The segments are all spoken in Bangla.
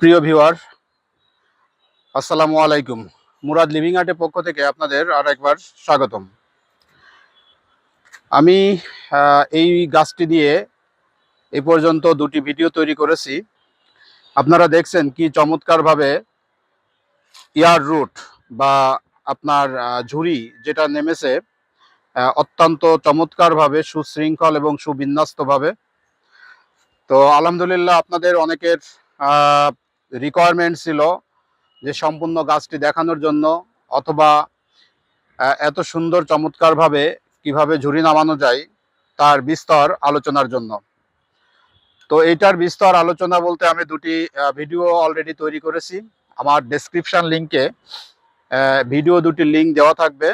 প্রিয় ভিউয়ার, আসসালামু আলাইকুম। মুরাদ লিভিং আর্টের পক্ষ থেকে আপনাদের আর একবার স্বাগতম। আমি এই গাছটি দিয়ে এই পর্যন্ত দুটি ভিডিও তৈরি করেছি। আপনারা দেখছেন কি চমৎকারভাবে ইয়ার রুট বা আপনার ঝুড়ি যেটা নেমেছে অত্যন্ত চমৎকারভাবে, সুশৃঙ্খল এবং সুবিন্যস্তভাবে। তো আলহামদুলিল্লাহ আপনাদের অনেকের রিকোয়ারমেন্ট ছিল যে সম্পূর্ণ গাছটি দেখানোর জন্য অথবা এত সুন্দর চমৎকারভাবে কীভাবে ঝুড়ি নামানো যায় তার বিস্তর আলোচনার জন্য। তো এইটার বিস্তর আলোচনা বলতে আমি দুটি ভিডিও অলরেডি তৈরি করেছি। আমার ডেসক্রিপশান লিঙ্কে ভিডিও দুটি লিঙ্ক দেওয়া থাকবে।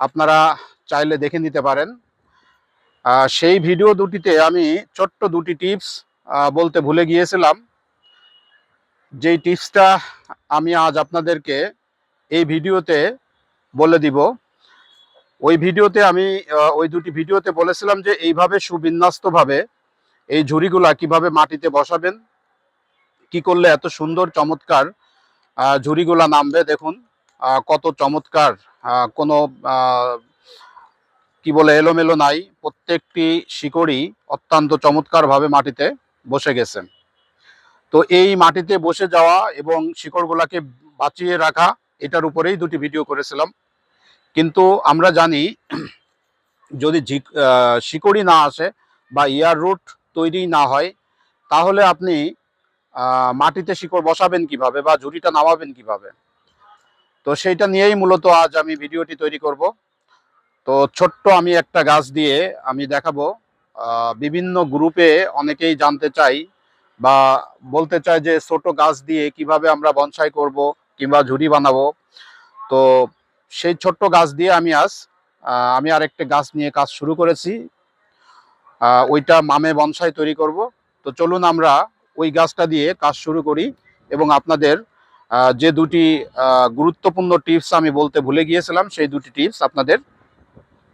আপনারা চাইলে দেখে নিতে পারেন। সেই ভিডিও দুটিতে আমি ছোট্ট দুটি টিপস বলতে ভুলে গিয়েছিলাম। যেই টিপসটা আমি আজ আপনাদেরকে এই ভিডিওতে বলে দিব, ওই ভিডিওতে আমি ওই দুটি ভিডিওতে বলেছিলাম যে এইভাবে সুবিন্যস্তভাবে এই ঝুড়িগুলা কীভাবে মাটিতে বসাবেন, কি করলে এত সুন্দর চমৎকার ঝুড়িগুলা নামবে দেখুন কত চমৎকার কোনো কি বলে এলোমেলো নাই, প্রত্যেকটি শিকড়ই অত্যন্ত চমৎকারভাবে মাটিতে বসে গেছে। তো এই মাটিতে বসে যাওয়া এবং শিকড়গুলাকে বাঁচিয়ে রাখা, এটার উপরেই দুটি ভিডিও করেছিলাম। কিন্তু আমরা জানি, যদি শিকড়ই না আসে বা ইয়ার রুট তৈরি না হয়, তাহলে আপনি মাটিতে শিকড় বসাবেন কীভাবে বা ঝুড়িটা নামাবেন কীভাবে? তো সেইটা নিয়েই মূলত আজ আমি ভিডিওটি তৈরি করব। তো ছোট্ট আমি একটা গাছ দিয়ে আমি দেখাবো। বিভিন্ন গ্রুপে অনেকেই জানতে চাই বা বলতে চায় যে ছোট গাছ দিয়ে কীভাবে আমরা বনসাই করব কিংবা ঝুড়ি বানাবো। তো সেই ছোট্ট গাছ দিয়ে আমি আজ আমি আরেকটা গাছ নিয়ে কাজ শুরু করেছি। ওইটা মামে বনসাই তৈরি করব। তো চলুন আমরা ওই গাছটা দিয়ে কাজ শুরু করি এবং আপনাদের যে দুটি গুরুত্বপূর্ণ টিপস আমি বলতে ভুলে গিয়েছিলাম, সেই দুটি টিপস আপনাদের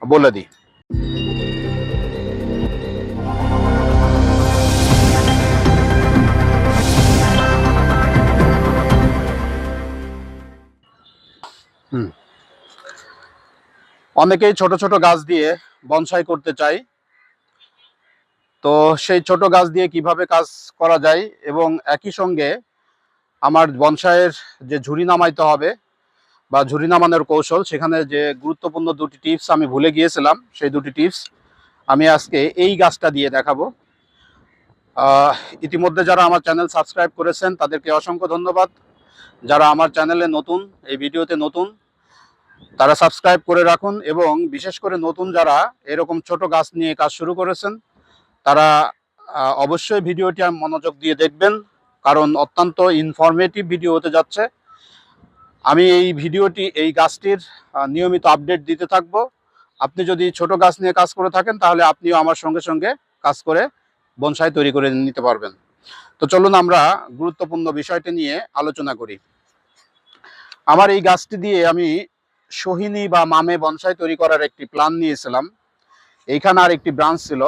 বলে দিই। অনেকেই ছোট ছোট গাছ দিয়ে বনসাই করতে চাই তো সেই ছোট গাছ দিয়ে কীভাবে কাজ করা যায় এবং একই সঙ্গে আমার বনসাইয়ের যে ঝুড়ি নামাইতে হবে বা ঝুড়ি নামানোর কৌশল, সেখানে যে গুরুত্বপূর্ণ দুটি টিপস আমি ভুলে গিয়েছিলাম, সেই দুটি টিপস আমি আজকে এই গাছটা দিয়ে দেখাবো। ইতিমধ্যে যারা আমার চ্যানেল সাবস্ক্রাইব করেছেন, তাদেরকে অসংখ্য ধন্যবাদ। যারা আমার চ্যানেলে নতুন, এই ভিডিওতে নতুন তারা সাবস্ক্রাইব করে রাখুন এবং বিশেষ করে নতুন যারা এরকম ছোট গাছ নিয়ে কাজ শুরু করেছেন, তারা অবশ্যই ভিডিওটি মনোযোগ দিয়ে দেখবেন, কারণ অত্যন্ত ইনফরমেটিভ ভিডিও হতে যাচ্ছে। আমি এই ভিডিওটি, এই গাছটির নিয়মিত আপডেট দিতে থাকব। আপনি যদি ছোট গাছ নিয়ে কাজ করে থাকেন, তাহলে আপনিও আমার সঙ্গে সঙ্গে কাজ করে বনসাই তৈরি করে নিতে পারবেন। তো চলুন আমরা গুরুত্বপূর্ণ বিষয়টি নিয়ে আলোচনা করি। আমার এই গাছটি দিয়ে আমি সোহিনী বা মামে বনসাই তৈরি করার একটি প্ল্যান নিয়েছিলাম। এইখানে আর একটি ব্রাঞ্চ ছিল।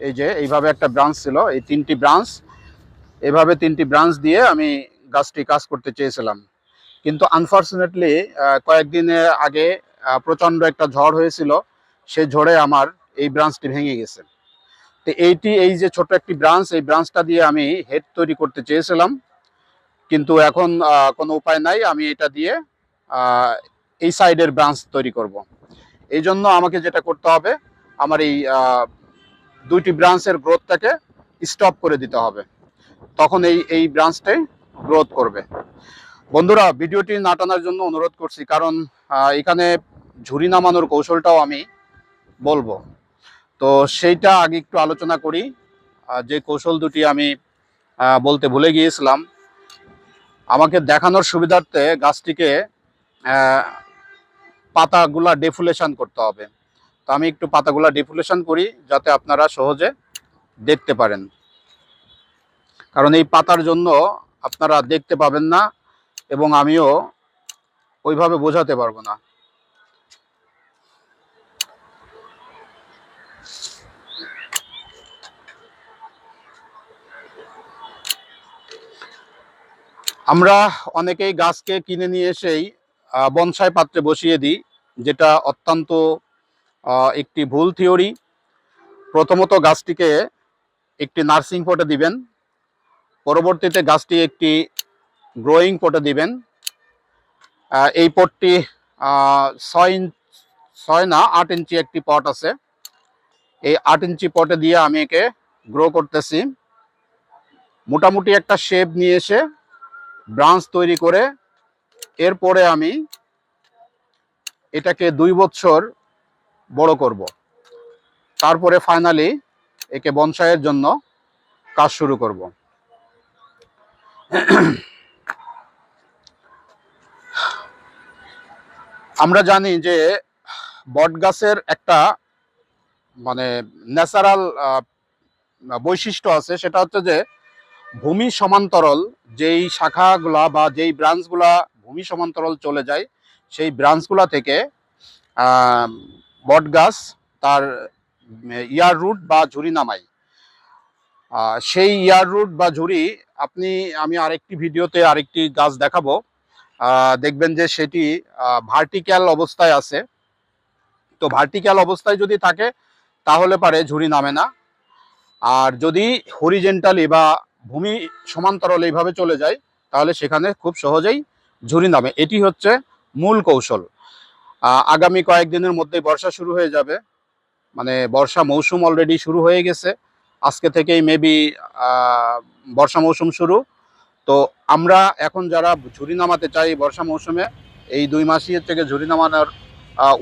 এই যে, এইভাবে একটা ব্রাঞ্চ ছিল। এই তিনটি ব্রাঞ্চ এভাবে তিনটি ব্রাঞ্চ দিয়ে আমি গাছটি কাজ করতে চেয়েছিলাম। কিন্তু আনফর্চুনেটলি কয়েকদিনের আগে প্রচণ্ড একটা ঝড় হয়েছিল। সেই ঝড়ে আমার এই ব্রাঞ্চটি ভেঙে গেছে। তো এইটি, এই যে ছোট একটি ব্রাঞ্চ এই ব্রাঞ্চটা দিয়ে আমি হেড তৈরি করতে চেয়েছিলাম। কিন্তু এখন কোনো উপায় নাই। আমি এটা দিয়ে এই সাইডের ব্রাঞ্চ তৈরি করব। এই জন্য আমাকে যেটা করতে হবে, আমার এই দুইটি ব্রাঞ্চের গ্রোথটাকে স্টপ করে দিতে হবে। তখন এই এই ব্রাঞ্চটাই গ্রোথ করবে। বন্ধুরা, ভিডিওটি না টানার জন্য অনুরোধ করছি, কারণ এখানে ঝুড়ি নামানোর কৌশলটাও আমি বলব। তো সেইটা আগে একটু আলোচনা করি। যে কৌশল দুটি আমি বলতে ভুলে গিয়েছিলাম। আমাকে দেখানোর সুবিধার্থে গাছটিকে পাতাগুলা ডেফুলেশন করতে হবে। তো আমি একটু পাতাগুলা ডেফুলেশন করি যাতে আপনারা সহজে দেখতে পারেন। কারণ এই পাতার জন্য আপনারা দেখতে পাবেন না এবং আমিও ওইভাবে বোঝাতে পারব না। আমরা অনেকেই গাছকে কিনে নিয়ে এসেই বনসাই পাত্রে বসিয়ে দিই। যেটা অত্যন্ত একটি ভুল থিওরি। প্রথমত গাছটিকে একটি নার্সিং পটে দিবেন। পরবর্তীতে গাছটি একটি গ্রোয়িং পটে দিবেন। এই পটটি ছয় ইঞ্চ ছয় না, আট ইঞ্চি একটি পট আছে। এই আট ইঞ্চি পটে দিয়ে আমি একে গ্রো করতেছি। মোটামুটি একটা শেপ নিয়ে এসে ব্রাঞ্চ তৈরি করে এরপরে আমি এটাকে দুই বছর বড় করব। তারপরে ফাইনালি একে বনসাইয়ের জন্য কাজ শুরু করব। আমরা জানি যে বট গাছের একটা মানে ন্যাচারাল বৈশিষ্ট্য আছে, সেটা হচ্ছে যে ভূমি সমান্তরল যেই শাখাগুলা বা যেই ব্রাঞ্চগুলা ভূমি সমান্তরাল চলে যায় সেই ব্রাঞ্চগুলা থেকে বট গাছ, তার ইয়ার রুট বা ঝুরি নামাই। সেই ইয়ার রুট বা ঝুরি আপনি, আমি আরেকটি ভিডিওতে আরেকটি গাছ দেখাবো। দেখবেন যে সেটি ভার্টিক্যাল অবস্থায় আছে। তো ভার্টিক্যাল অবস্থায় যদি থাকে, তাহলে পারে ঝুরি নামে না। আর যদি হরিজেন্টালি বা ভূমি সমান্তরাল এইভাবে চলে যায়, তাহলে সেখানে খুব সহজেই ঝুরি নামে। এটি হচ্ছে মূল কৌশল। আগামী কয়েকদিনের মধ্যেই বর্ষা শুরু হয়ে যাবে। মানে বর্ষা মৌসুম অলরেডি শুরু হয়ে গেছে। আজকে থেকেই মেবি বর্ষা মৌসুম শুরু। তো আমরা এখন যারা ঝুড়ি নামাতে চাই বর্ষা মৌসুমে, এই দুই মাসই থেকে ঝুড়ি নামানোর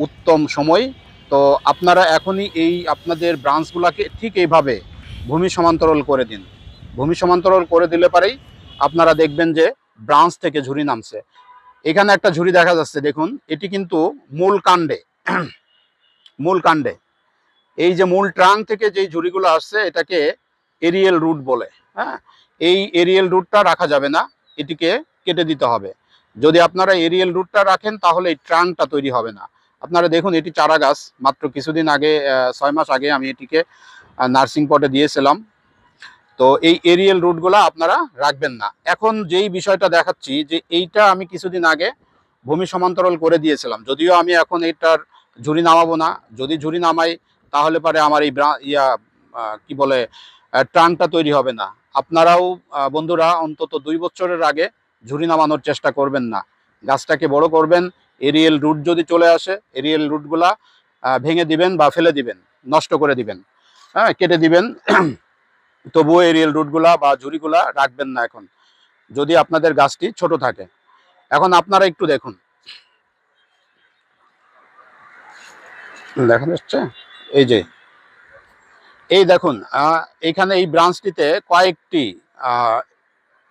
উত্তম সময়। তো আপনারা এখনই এই আপনাদের ব্রাঞ্চগুলোকে ঠিক এইভাবে ভূমি সমান্তরাল করে দিন। ভূমি সমান্তরাল করে দিলে পারেই আপনারা দেখবেন যে ব্রাঞ্চ থেকে ঝুড়ি নামছে। এখানে একটা ঝুড়ি দেখা যাচ্ছে, দেখুন। এটি কিন্তু মূল কাণ্ডে। মূল কাণ্ডে। এই যে মূল ট্রাং থেকে যেই ঝুড়িগুলো আসছে, এটাকে এরিয়েল রুট বলে হ্যাঁ? এই এরিয়েল রুটটা রাখা যাবে না, এটিকে কেটে দিতে হবে। যদি আপনারা এরিয়েল রুটটা রাখেন, তাহলে এই ট্রাংটা তৈরি হবে না। আপনারা দেখুন, এটি চারা গাছ মাত্র কিছুদিন আগে ছয় মাস আগে আমি এটিকে নার্সিং পটে দিয়েছিলাম। তো এই এরিয়েল রুটগুলো আপনারা রাখবেন না। এখন যেই বিষয়টা দেখাচ্ছি যে এইটা আমি কিছুদিন আগে ভূমি সমান্তরাল করে দিয়েছিলাম। যদিও আমি এখন এটার ঝুড়ি নামাবো না। যদি ঝুড়ি নামাই, তাহলে পরে আমার এই ইয়া কি বলে ট্রাংটা তৈরি হবে না। আপনারাও বন্ধুরা, অন্তত দুই বছরের আগে ঝুড়ি নামানোর চেষ্টা করবেন না। গাছটাকে বড় করবেন এরিয়েল রুট যদি চলে আসে এরিয়েল রুটগুলা ভেঙে দিবেন বা ফেলে দিবেন, নষ্ট করে দিবেন। হ্যাঁ কেটে দিবেন। তবুও এরিয়েল রুটগুলা বা ঝুড়িগুলা রাখবেন না এখন। যদি আপনাদের গাছটি ছোট থাকে। এখন আপনারা একটু দেখুন। দেখা যাচ্ছে? এই যে। এই দেখুন এখানে এই ব্রাঞ্চটিতে কয়েকটি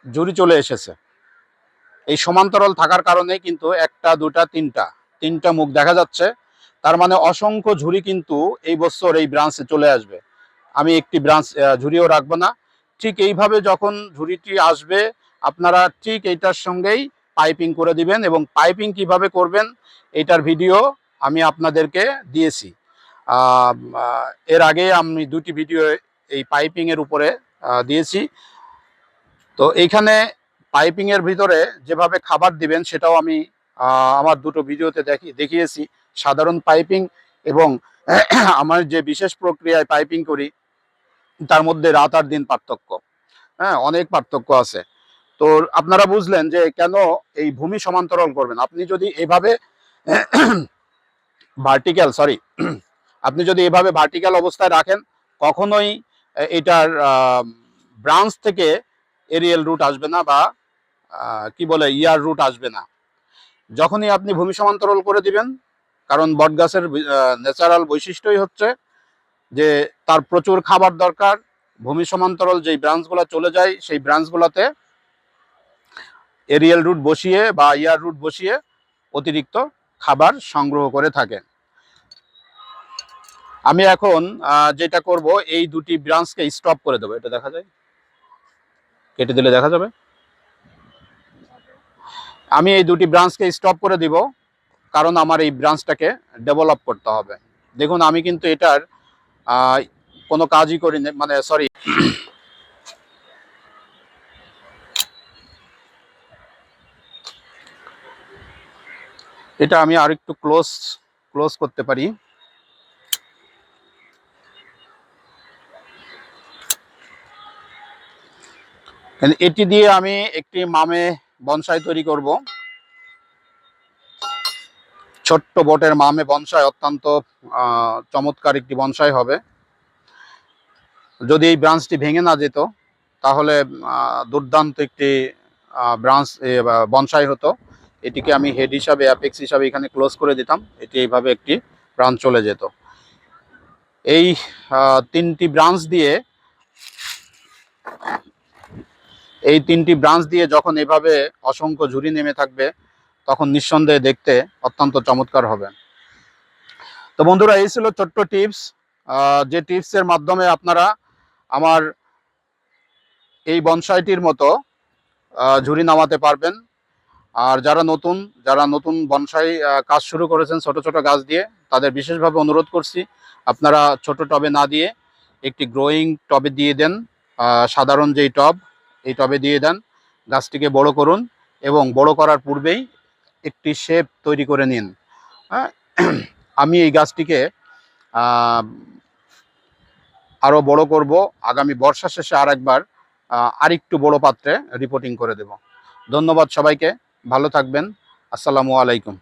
ঝুড়ি চলে এসেছে। এই সমান্তরাল থাকার কারণে কিন্তু একটা, দুটা, তিনটা তিনটা মুখ দেখা যাচ্ছে। তার মানে অসংখ্য ঝুড়ি কিন্তু এই বছর এই ব্রাঞ্চে চলে আসবে। আমি একটি ব্রাঞ্চ ঝুড়িও রাখব না। ঠিক এইভাবে যখন ঝুড়িটি আসবে, আপনারা ঠিক এইটার সঙ্গেই পাইপিং করে দিবেন এবং পাইপিং কীভাবে করবেন, এটার ভিডিও আমি আপনাদেরকে দিয়েছি। এর আগে আমি দুটি ভিডিও এই পাইপিং এর উপরে দিয়েছি। তো এইখানে পাইপিং এর ভিতরে যেভাবে খাবার দিবেন, সেটাও আমি আমার দুটো ভিডিওতে দেখি, দেখিয়েছি। সাধারণ পাইপিং এবং আমার যে বিশেষ প্রক্রিয়ায় পাইপিং করি তার মধ্যে রাত আর দিন পার্থক্য। হ্যাঁ অনেক পার্থক্য আছে। তো আপনারা বুঝলেন যে কেন এই ভূমি সমান্তরাল করবেন? আপনি যদি এভাবে ভার্টিক্যাল সরি আপনি যদি এভাবে ভার্টিক্যাল অবস্থায় রাখেন, কখনোই এটার ব্রাঞ্চ থেকে এরিয়েল রুট আসবে না বা কি বলে, ইয়ার রুট আসবে না। যখনই আপনি ভূমি সমান্তরাল করে দিবেন, কারণ বটগাছের ন্যাচারাল বৈশিষ্ট্যই হচ্ছে যে তার প্রচুর খাবার দরকার, ভূমি সমান্তরাল যেই ব্রাঞ্চগুলো চলে যায়, সেই ব্রাঞ্চগুলোতে এরিয়াল রুট বসিয়ে বা ইয়ার রুট বসিয়ে অতিরিক্ত খাবার সংগ্রহ করে থাকে। আমি এখন যেটা করব, এই দুটি ব্রাঞ্চকে স্টপ করে দেবো। এটা দেখা যায়? কেটে দিলে দেখা যাবে? আমি এই দুটি ব্রাঞ্চকে স্টপ করে দিব, কারণ আমার এই ব্রাঞ্চটাকে ডেভেলপ করতে হবে। দেখুন, আমি কিন্তু এটার কোনো কাজই করি মানে সরি এটা আমি আর একটু ক্লোজ ক্লোজ করতে পারি। এটি দিয়ে আমি একটি মামে বনসাই তৈরি করব। ছোট্ট বটের মামে বনসাই অত্যন্ত চমৎকার একটি বনসাই হবে। যদি এই ব্রাঞ্চটি ভেঙে না যেত, তাহলে দুর্দান্ত একটি ব্রাঞ্চ বনসাই হতো। এটিকে আমি হেড হিসাবে, অ্যাপেক্স হিসাবে এখানে ক্লোজ করে দিতাম। এটি এইভাবে একটি ব্রাঞ্চ চলে যেত। এই তিনটি ব্রাঞ্চ দিয়ে, এই তিনটি ব্রাঞ্চ দিয়ে যখন এভাবে অসংখ্য ঝুড়ি নেমে থাকবে তখন নিঃসন্দেহে দেখতে অত্যন্ত চমৎকার হবে। তো বন্ধুরা, এই ছিল ছোট্ট টিপস। যে টিপসের মাধ্যমে আপনারা আমার এই বনসাইটির মতো ঝুড়ি নামাতে পারবেন। আর যারা নতুন যারা নতুন বনসাই কাজ শুরু করেছেন ছোট ছোট গাছ দিয়ে, তাদের বিশেষভাবে অনুরোধ করছি, আপনারা ছোট টবে না দিয়ে একটি গ্রোয়িং টবে দিয়ে দেন। সাধারণ যেই টব, এই টবে দিয়ে দেন। গাছটিকে বড় করুন এবং বড় করার পূর্বেই একটি শেপ তৈরি করে নিন। হ্যাঁ? আমি এই গাছটিকে আরও আরও বড় করব। আগামী বর্ষা শেষে আর একবার আরেকটু বড় পাত্রে রিপোর্টিং করে দেব। ধন্যবাদ সবাইকে। ভালো থাকবেন। আসসালামু আলাইকুম।